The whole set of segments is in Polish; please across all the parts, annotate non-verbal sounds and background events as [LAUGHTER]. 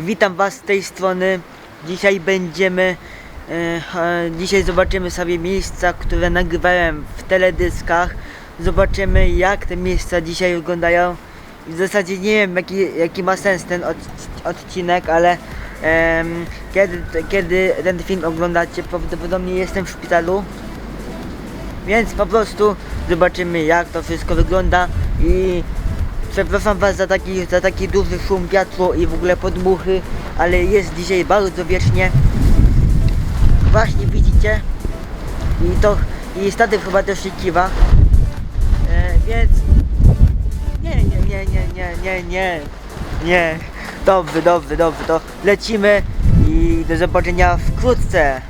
Witam Was z tej strony. Dzisiaj będziemy. E, e, dzisiaj zobaczymy sobie miejsca, które nagrywałem w teledyskach. Zobaczymy jak te miejsca dzisiaj wyglądają. W zasadzie nie wiem jaki, jaki ma sens ten od, odcinek, ale em, kiedy, kiedy ten film oglądacie, prawdopodobnie jestem w szpitalu. Więc po prostu zobaczymy jak to wszystko wygląda i przepraszam was za taki, za taki duży szum wiatru i w ogóle podmuchy, ale jest dzisiaj bardzo wiecznie. Właśnie widzicie i to i statek chyba też się kiwa. E, więc nie, nie, nie, nie, nie, nie, nie, nie. Dobrze, dobrze, dobrze, to lecimy i do zobaczenia wkrótce.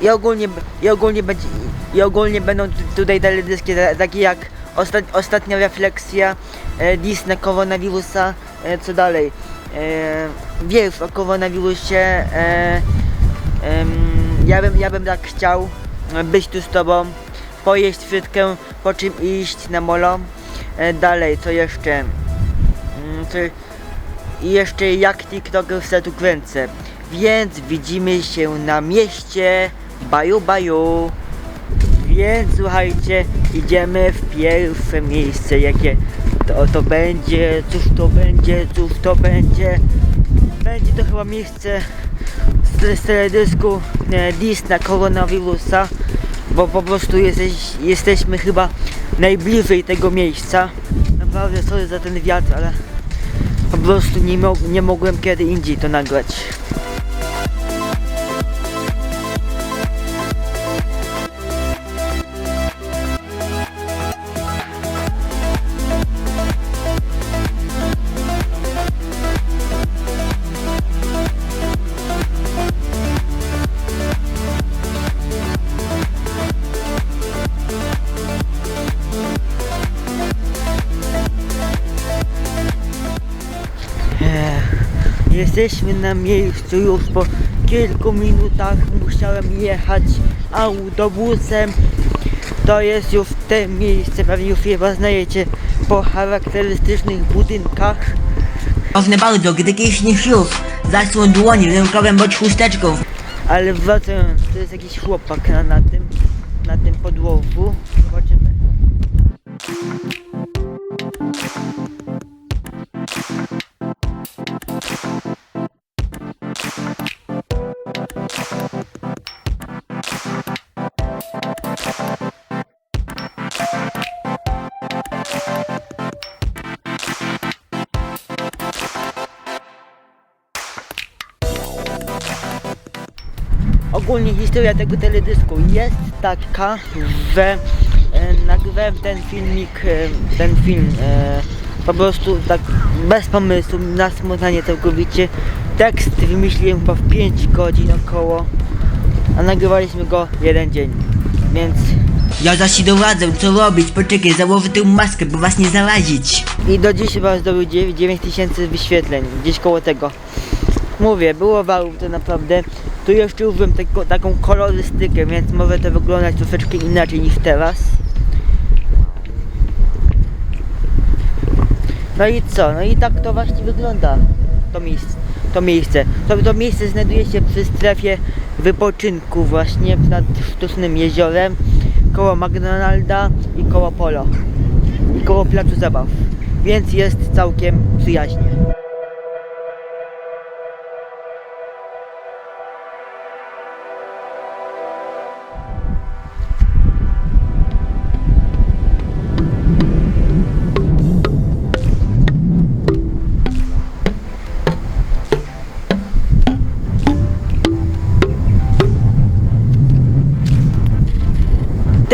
I ogólnie, i ogólnie będzie, i ogólnie będą tu- tutaj teledyski ta- takie jak osta, ostatnia refleksja, e, dis na koronawirusa, e, co dalej, e, wiersz o koronawirusie, e, ja, bym, ja bym tak chciał e, być tu z tobą, pojeść frytkę, po czym iść na molo, e, dalej, co jeszcze, Mm, co, i jeszcze jak TikToker se tu kręcę. Więc widzimy się na mieście. Baju baju. Więc słuchajcie, idziemy w pierwsze miejsce, jakie to, to będzie, cóż to będzie, cóż to będzie. Będzie to chyba miejsce z, z teledysku e, Dis na koronawirusa, bo po prostu jesteś, jesteśmy chyba najbliżej tego miejsca. Naprawdę sorry za ten wiatr, ale po prostu nie, nie mogłem kiedy indziej to nagrać. Jesteśmy na miejscu już po kilku minutach. Musiałem jechać autobusem. To jest już te miejsce, pewnie już je poznajecie po charakterystycznych budynkach. Ważne bardzo, gdy kieśniesz już, zasłon dłoni rękawem bądź chusteczką. Ale wracając, to jest jakiś chłopak na, na tym, na tym podłożu. Ogólnie historia tego teledysku jest taka, że e, nagrywałem ten filmik, e, ten film e, po prostu tak bez pomysłu, na smutanie całkowicie. Tekst wymyśliłem chyba w 5 godzin około, a nagrywaliśmy go jeden dzień, więc Ja zaś ci doradzę, co robić, poczekaj, założę tę maskę, by was nie zarazić. i do dziś chyba zdobył 9 tysięcy wyświetleń, gdzieś koło tego. Mówię, było wow to naprawdę. Tu jeszcze użyłem tako, taką kolorystykę, więc może to wyglądać troszeczkę inaczej niż teraz. No i co? No i tak to właśnie wygląda to miejsce. To miejsce. To, to miejsce znajduje się przy strefie wypoczynku właśnie nad sztucznym jeziorem koło McDonalda i koło Polo i koło placu zabaw. Więc jest całkiem przyjaźnie.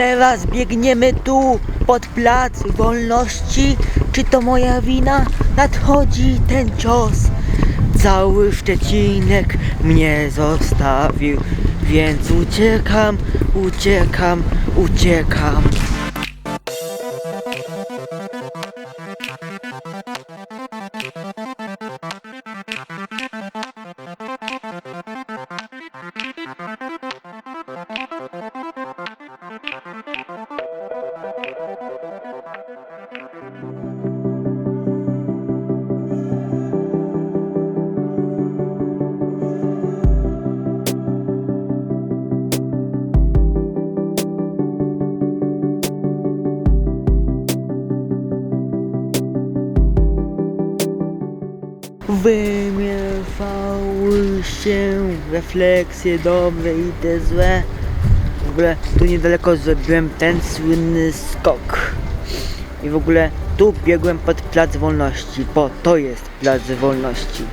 Teraz biegniemy tu, pod plac wolności. Czy to moja wina? Nadchodzi ten cios. Cały Szczecinek mnie zostawił, więc uciekam, uciekam, uciekam. Się refleksje dobre i te złe. W ogóle tu niedaleko zrobiłem ten słynny skok. I w ogóle tu biegłem pod Plac Wolności, bo to jest Plac Wolności.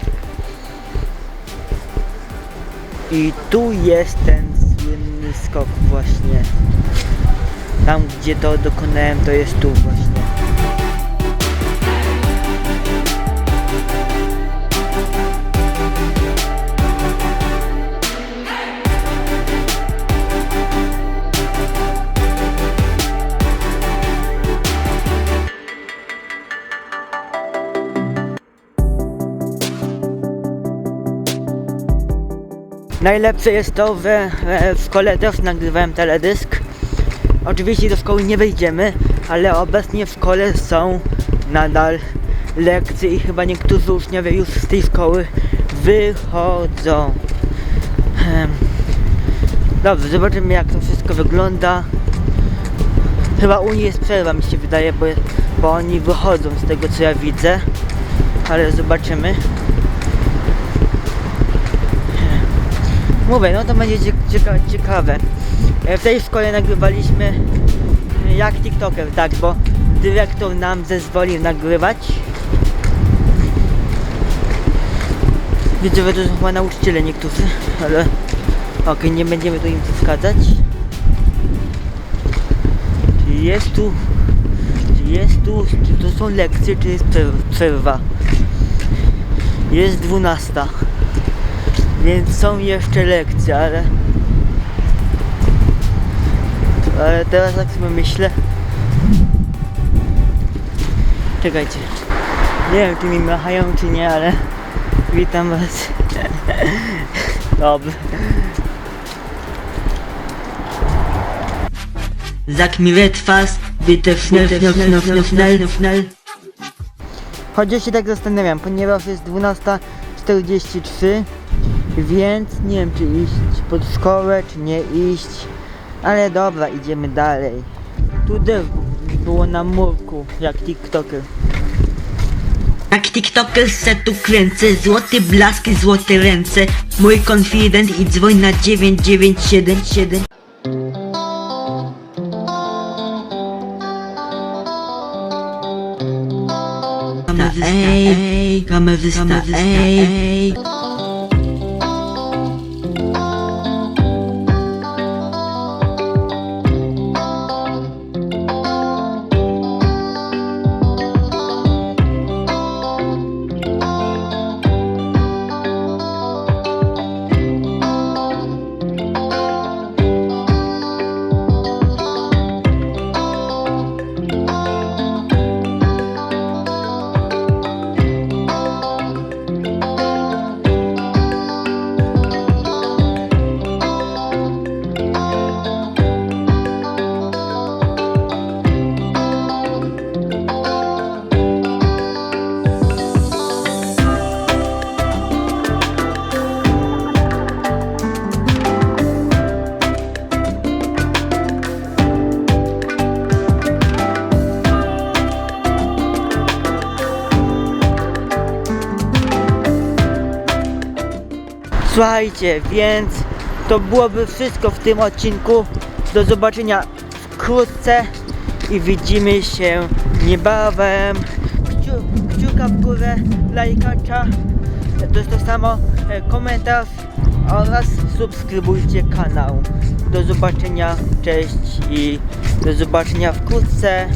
I tu jest ten słynny skok właśnie. Tam gdzie to dokonałem to jest tu właśnie. Najlepsze jest to, że e, w szkole też nagrywałem teledysk. Oczywiście do szkoły nie wejdziemy, ale obecnie w szkole są nadal lekcje i chyba niektórzy uczniowie już z tej szkoły wychodzą. Em, Dobrze, zobaczymy jak to wszystko wygląda. Chyba u nich jest przerwa mi się wydaje, bo, bo oni wychodzą z tego co ja widzę. Ale zobaczymy. Mówię, no to będzie cie- cieka ciekawe. E, W tej szkole nagrywaliśmy e, jak TikToker, tak, bo dyrektor nam zezwolił nagrywać. Widzę, że to są chyba nauczyciele niektórzy, ale okej, nie będziemy tu im przeszkadzać. Czy jest tu, czy jest tu, czy to są lekcje, czy jest przerw- przerwa? Jest dwunasta. Więc są jeszcze lekcje, ale... Ale teraz tak sobie myślę... Czekajcie. Nie wiem, czy mi machają, czy nie, ale... Witam was. [LAUGHS] Dobrze. Sag mir etwas, bitte schnell, schnell, schnell, schnell, schnell, schnell. Chociaż się tak zastanawiam, ponieważ jest 12.43, więc nie wiem czy iść pod szkołę, czy nie iść. Ale dobra, idziemy dalej. Tu też było na murku, jak TikToker. Jak TikToker se tu kręcę, złote blaski, złote ręce. Mój konfident i dzwoń na 9977. Kamerzysta, ej, kamerzysta, ej. Słuchajcie, więc to byłoby wszystko w tym odcinku. Do zobaczenia wkrótce i widzimy się niebawem. Kciu, kciuka w górę, lajkacza, to jest to samo, e, komentarz oraz subskrybujcie kanał. Do zobaczenia, cześć i do zobaczenia wkrótce.